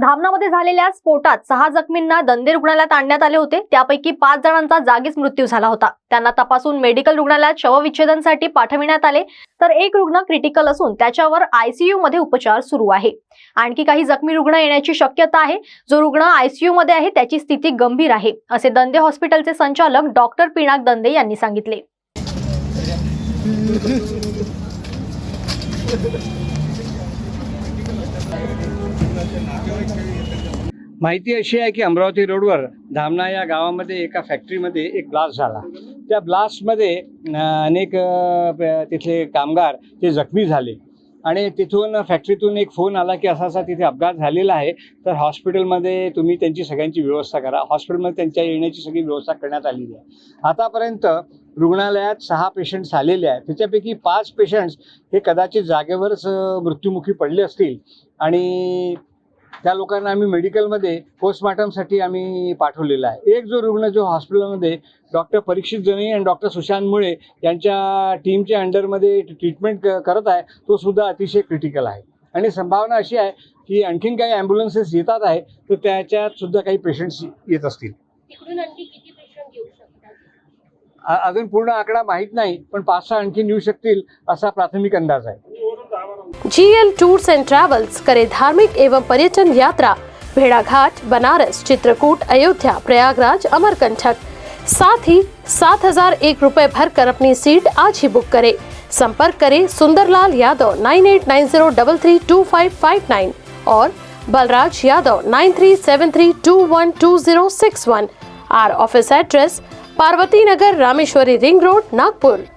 धामणामध्ये झालेल्या स्फोटात सहा जखमींना दंदे रुग्णालयात आणण्यात आले होते. त्यापैकी पाच जणांचा जागीच मृत्यू झाला होता. त्यांना तपासून मेडिकल रुग्णालयात शवविच्छेदनसाठी पाठविण्यात आले. तर एक रुग्ण क्रिटिकल असून त्याच्यावर आयसीयू मध्ये उपचार सुरू आहे. आणखी काही जखमी रुग्ण येण्याची शक्यता आहे. जो रुग्ण आयसीयू मध्ये आहे त्याची स्थिती गंभीर आहे असे दंदे हॉस्पिटलचे संचालक डॉक्टर पिनाक दंदे यांनी सांगितले. माहिती अशी आहे की अमरावती रोडवर धामणा या गावामध्ये एका फॅक्टरीमध्ये एक ब्लास्ट झाला. त्या ब्लास्टमध्ये अनेक तिथले कामगार ते जखमी झाले. आणि तिथून फॅक्टरीतून एक फोन आला की असा असा तिथे अपघात झालेला आहे. तर हॉस्पिटलमध्ये तुम्ही त्यांची सगळ्यांची व्यवस्था करा. हॉस्पिटलमध्ये त्यांच्या येण्याची सगळी व्यवस्था करण्यात आलेली आहे. आतापर्यंत रुग्णालयात सहा पेशंट्स आलेले आहेत. त्याच्यापैकी पाच पेशंट्स हे कदाचित जागेवरच मृत्युमुखी पडले असतील. आणि त्या लोकांना आम्ही मेडिकलमध्ये पोस्टमॉर्टमसाठी आम्ही पाठवलेला आहे. एक जो रुग्ण जो हॉस्पिटलमध्ये डॉक्टर परीक्षित जने आणि डॉक्टर सुशांत मुळे यांच्या टीमच्या अंडरमध्ये ट्रीटमेंट करत आहे तो सुद्धा अतिशय क्रिटिकल आहे. आणि संभावना अशी आहे की आणखीन काही ॲम्ब्युलन्सेस येतात आहे तर त्याच्यात सुद्धा काही पेशंट्स येत असतील. अजून पूर्ण आकडा माहीत नाही पण पाच सहा आणखीन येऊ शकतील असा प्राथमिक अंदाज आहे. जीएल टूर्स एंड ट्रैवल्स करे धार्मिक एवं पर्यटन यात्रा, भेड़ाघाट, बनारस, चित्रकूट, अयोध्या, प्रयागराज, अमरकंठक। साथ ही सात हज़ार एक रुपए भर कर अपनी सीट आज ही बुक करें। संपर्क करें Sundarlal Yadav nine eight nine zero double three two five five nine और Balraj Yadav nine three seven three two one two zero six one. Our office address, Parvati Nagar, Rameshwari ring road, Nagpur.